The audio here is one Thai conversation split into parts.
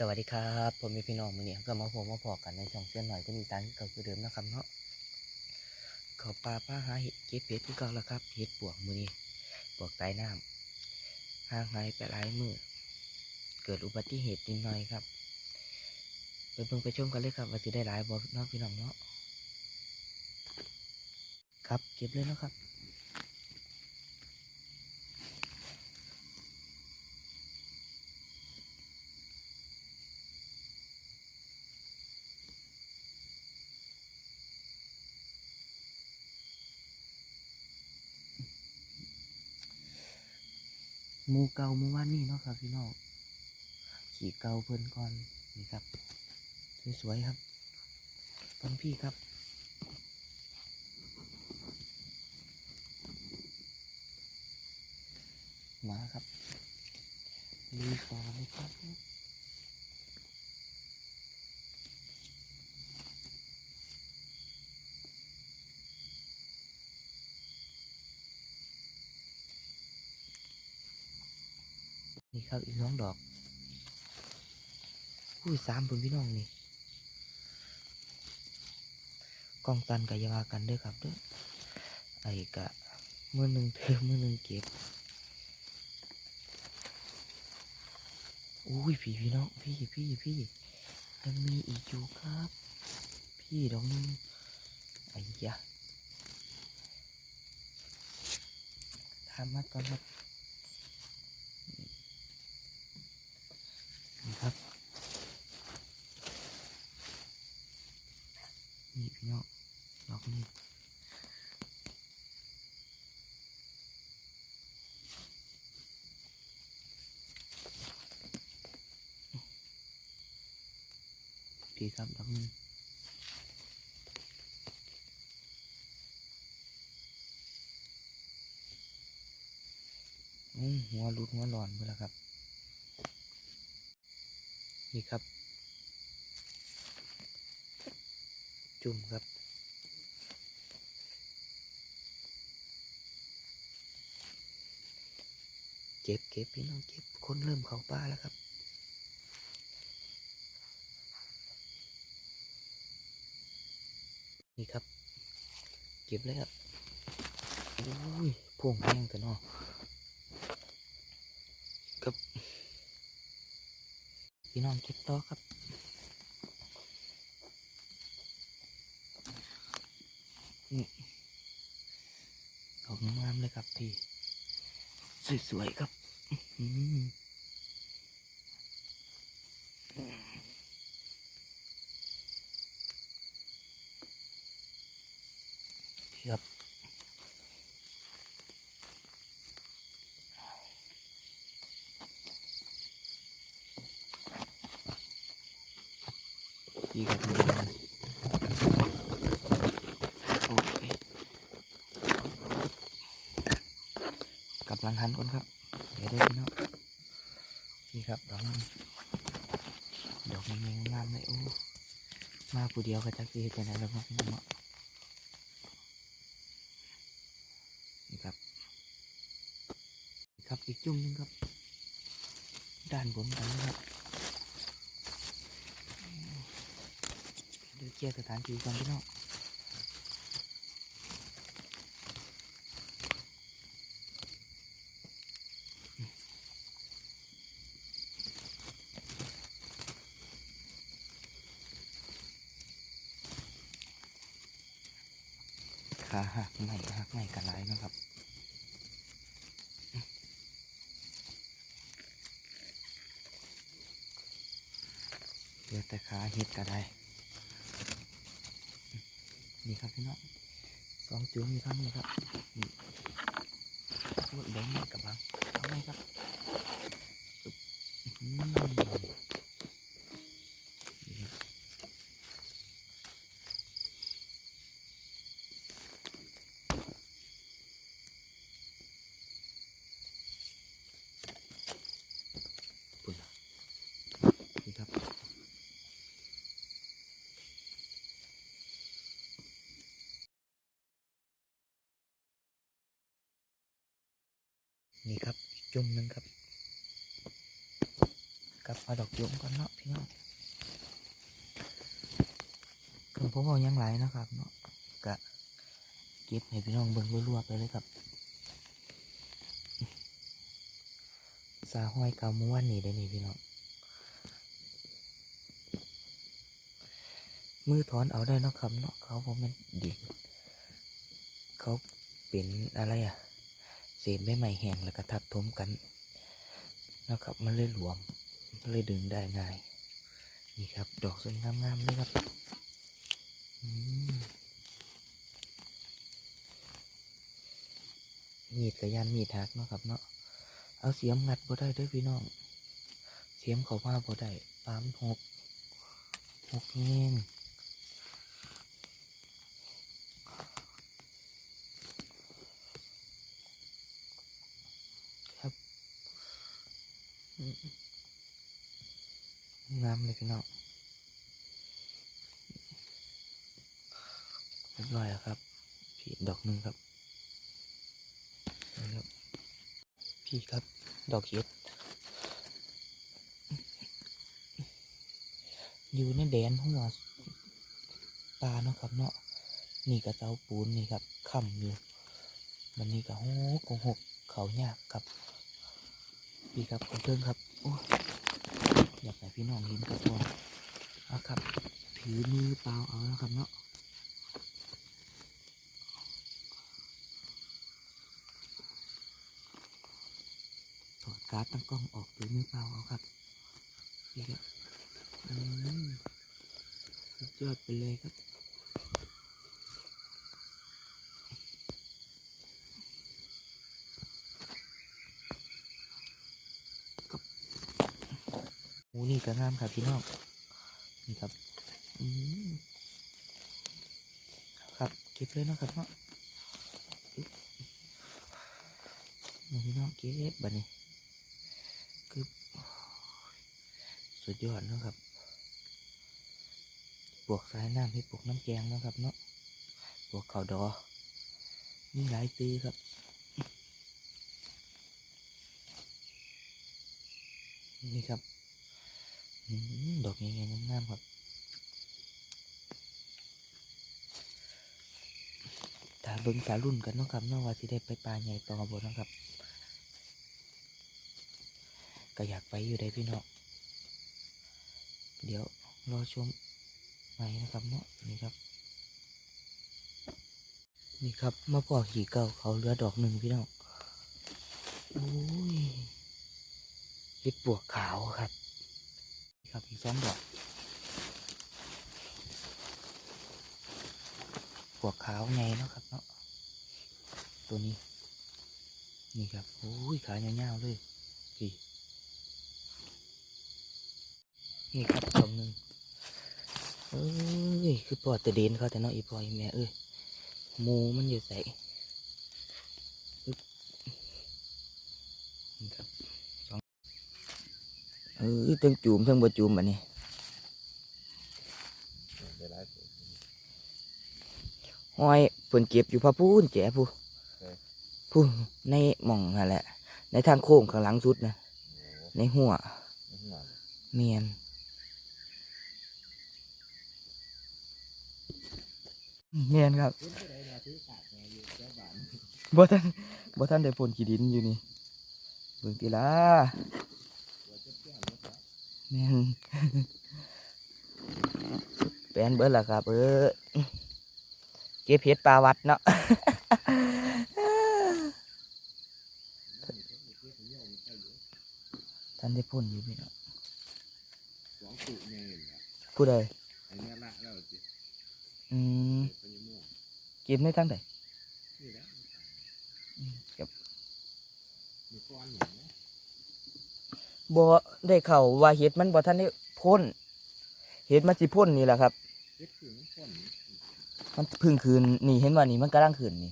สวัสดีครับผมมีพี่น้องมือนี้ก็มาพบมาพอกันในช่องเส้นหน่อยก็มีตังเก่าคือเดิมนะครับเนาะเขาปลาป้าหาเห็ดเก็บเห็ดคือเก่าแล้วครับเห็ดปวกมือนี้ปวกใต้น้ำห่างหายไปหลายมือเกิดอุบัติเหตุนิดหน่อยครับไปเบิ่งไปชมกันเลยครับว่าจะได้หลายบ่เนาะพี่น้องเนาะครับเก็บเลยนะครับ มูเก่าเมื่อวานนี้เนาะครับพี่น้องขี่เก่าเพิ่นก่อนนี่ครับ สวยๆครับต้นพี่ครับมาครับลุยต่อร์มครับ นี่ครับอีกน้องดอกอุ้ยสามพุ่นพี่น้องนี่กองตันกับยาวากันเด้อครับเด้อไอ้กะเมื่อหนึ่งเธอเมื่อหนึ่งเก็บอุ้ยพี่พี่น้องพี่พี่พี่ยังมีอีกอยู่ครับ พี่ดอกหนึงไอ้ยะทำมาก่อนครับนี่ครับนี่พี่น้องดอกนี้ พี่ครับดอกนี้หัวรุดหัวร้อนไปแล้วครับ นี่ครับ จุ่มครับ เก็บเก็บพี่น้องเก็บคนเริ่มเข้าป่าแล้วครับนี่ครับ เก็บเลยครับโอ้ยพวงแห้งแต่นอครับพี่น้องเก็บต่อครับนี่ดอกงามเลยครับพี่ สวยๆครับครับพี่ครับนี่นะโอเคกำ ลังหันก่อนครับ เดี๋ยวได้พี่น้องนี่ครับดอกมันดอกมันงามเลยโอ้มาผู้เดียวก็จักสีเฮ็ดจังไดแล้วครับพี่น้องนี่ครับนี่ครับอีกจุ่มนึงครับ ด้านบนกันนะครับเดี๋ยวเคลียร์สถานที่ก่อนพี่น้อง ขาหักใหม่หักใหม่กันไรนะครับเดี๋ยวแต่ขาเห็ดก็ได้นี่ครับพี่น้องสองจุ้มมีเท่านี้ครับนี่ลูกเด้งกับบังเอาไหมครับอึ๊บอื้อหือนี่ครับปุ่นน่ะนี่ครับ นี่ครับอีก จุ่มหนึงครับกับมาดอกยมก่อนเนาะพี่น้องถึงผมเอาหยังหลนะครับเนาะกะเก็บให้พี่น้องเบิ่งรัวๆไปเลยครับสาห้อยเกาม้วนนี่ได้นี่พี่น้องมือถอนเอาได้เนาะครับเนาะเขาผมมันดินเขาเป็นอะไรอะ ศษใบไม้แห้งแล้วก็ทับถมกันนะครับมันเลยหลวมมันเลยดึงได้ง่าย นี่ครับ ดอกสวยงามๆเลยครับมีดกับยานมีดหักเนาะครับเนาะเอาเสียมงัดบ่ได้ด้วยพี่น้อง เสียมเขามาบ่ได้ปามหกหกเงี้ยครับอืม งามเลยพี่น้องเรียบร้อยแล้วครับ พี่ดอกหนึ่งครับนี่ครับ พี่ครับ ดอกเห็ดอยู่ในแดนหัวปลาเนาะครับเนาะนี่กระเจ้าปูนนี่ครับค่ำอยู่มันนี่ก็หกโกหกเขายากครับ พี่ครับขอเพิ่งครับโอ้ยอยากให้พี่น้องเห็นกระตัวเอาครับ ถือมือเปล่าเอานะครับเนาะถอดการ์ดตั้งกล้องออกถือมือเปล่าเอาครับพี่ครับอืมสุดยอดไปเลยครับ โอ้นี่ก็งามครับพี่น้องนี่ครับอืมครับเก็บเลยนะครับเนาะอึ๊บนี่พี่น้องเก็บบัดนี้คือสุดยอดเนาะครับปวกสายน้ำให้ปวกน้ำแกงนะครับเนาะปวกเขาดอมีหลายตีครับนี่ครับ ดอกใหญ่ๆงามครับถ้าเบิ่งตารุ่นกันเนาะครับเนาะว่าสิได้ไปปลาใหญ่ต่อบ่เนะครับ ก็อยากไปอยู่ได้พี่น้องเดี๋ยวรอชมไหนนะครับเนาะนี่ครับ นี่ครับมาปอกขี่เก่าเขาเหลือดอกหนึ่งพี่น้องโอ้ยเห็ดปวกขาวครับ ครับอีกสองดอกปวกขาวไงเนาะครับเนาะตัวนี้ นี่ครับโอ้ยขายาวๆเลยพี่นี่ครับดอกหนึ่งเอ้ยคือปอดแต่เดนเขาแต่เน้องอีพอยแม่เอ้ยมูมันอยู่ใส่อึ๊บนี่ครับสอง เออเทั้งจูมเทั้งบ่จูมอันนี้ได้หลายตัวห้อยเพิ่นเก็บอยู่พะพูนแจ๋ผู้เอ้ยผู้ในหม่องนั่นแหละ ในทางโค้งข้างหลังสุดนะโอ้ในหัวไม่หวานเมียนเมียนครับคุณผู้ใดมาซื้อขาดแหอยู่เจ้าบ้านบ่ท่านบ่ท่านได้พ่นขี้ดินอยู่นี่เบิ่งติล่ะ ตัวเจ้าเจ้าแล้วครับ แม่นแปลนเบิดล่ะครับ เออเก็บเห็ดปลาวัดเนาะท่านได้พ่นอยู่พี่เนาะผู้ใดอ้แม่ละแล้วจิอืมเด็กเป็นยังม่วงเก็บในทางใดก็บมีก้อนอย่างนี้ บ่ได้เข้าว่าเห็ดมันบ่ท่านได้พ่นเห็ดมันสิพ่นนี่แหละครับเล็กถึงก้อนมันพึ่งคืนนี่เห็นว่านี่มันกำลังคืนนี่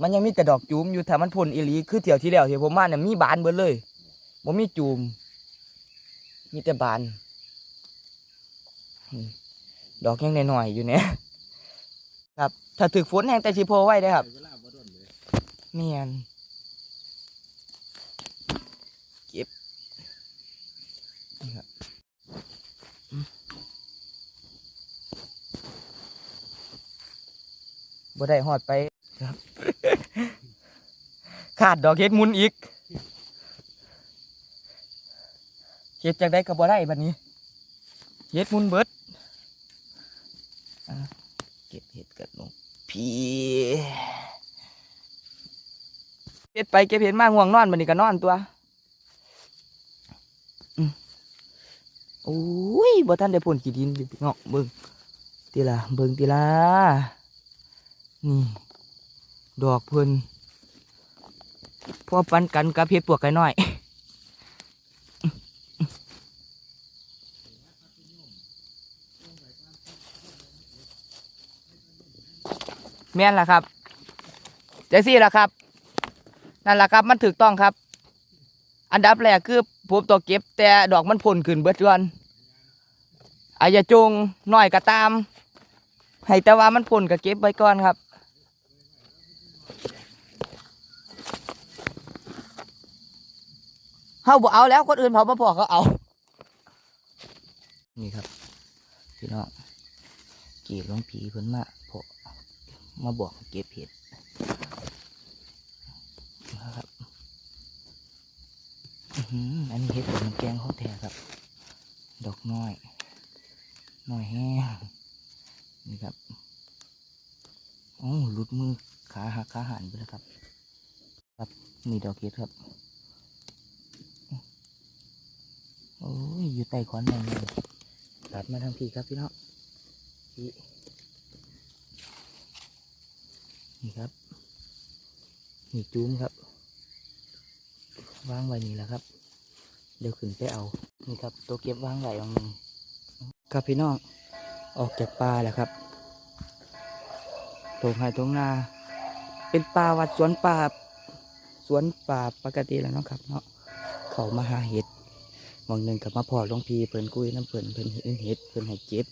มันยังมีแต่ดอกจูมอยู่ถ้ามันพ่นอีหลีคือเที่ยวที่แล้วที่ผมมาเนี่ยมีบานเบิดเลยบ่มีจูม มีแต่บานดอกยังน้อยๆอยู่เนี่ยครับ ถ้าถึกฝนแห้งแต่สิโพไว้ได้ครับเวลาบ่โดนเลยเมียนเก็บ นี่ครับอืม บ่ได้หอดไปครับ ขาดดอกเฮ็ดมุนอีกเฮ็ดจากได้ก็บ่ได้บัดนี้เฮ็ดมุนเบิดอะเก็บเฮ็ดกันลงพี่เฮ็ดไปเก็บเฮ็ดมาง่วงนอนบัดนี้ก็นอนตัวอืมโอ้ยบ่ทันได้พ่นขี้ดินอยู่พี่น้องเบิ่งติล่ะเบิ่งติล่ะ นี่ ดอกเพิ่นพอปันกันกับเห็ดปวกไก่น้อยแม่นล่ะครับเจซี่ล่ะครับ นั่นล่ะครับมันถูกต้องครับ อันดับแรกคือผมตัวเก็บ แต่ดอกมันพ่นขึ้นเบิดก่อนอาจจะจงน้อยก็ตาม ให้แต่ว่ามันพ่นก็เก็บไว้ก่อนครับ เฮาบ่เอาแล้วคนอื่นเขามาพอเขาเอา นี่ครับ พี่น้องเกีหลวงผีเพิ่นมาพอมาบอกเก็บเห็ดนะครับอื้มอันนี้เห็ดผลแกงเขาแท้ครับ ดอกน้อยน้อยแห้งนี่ครับโอ้หลุดมือ ขาหักขาหันไปแล้วครับ ครับนี่ดอกเห็ดครับโอ้ยอยู่ใต้ขอนไม้เลยตัดมาทางพี่ครับพี่น้องพี่นี่ครับนี่จูมครับวางไว้นี่แหละครับ เดี๋ยวขึ้นไปเอา นี่ครับ ตัวเก็บวางไว้องหนึงครับพี่น้องออกจากป่าแล้วครับตรงไห้ตรงนา เป็นป่าวัดสวนป่าสวนป่าปกติแล้วเนาะครับเนาะเขามาหาเห็ดบางหนึ่งกับมาพอหลวงพีเพิ่นกุยน้ำเพิ่นเพิ่นเห็นเห็ดเพิ่นให้เจ็บ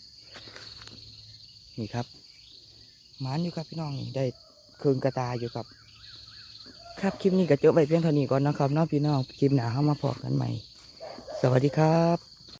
นี่ครับหมานอยู่ครับพี่น้องนี่ได้เคืองกระตาอยู่ครับครับคลิปนี้ก็จบไปเพียงเท่านี้ก่อนนะครับเน้องพี่น้องคลิปหน้าเข้ามาพอกันใหม่ สวัสดีครับ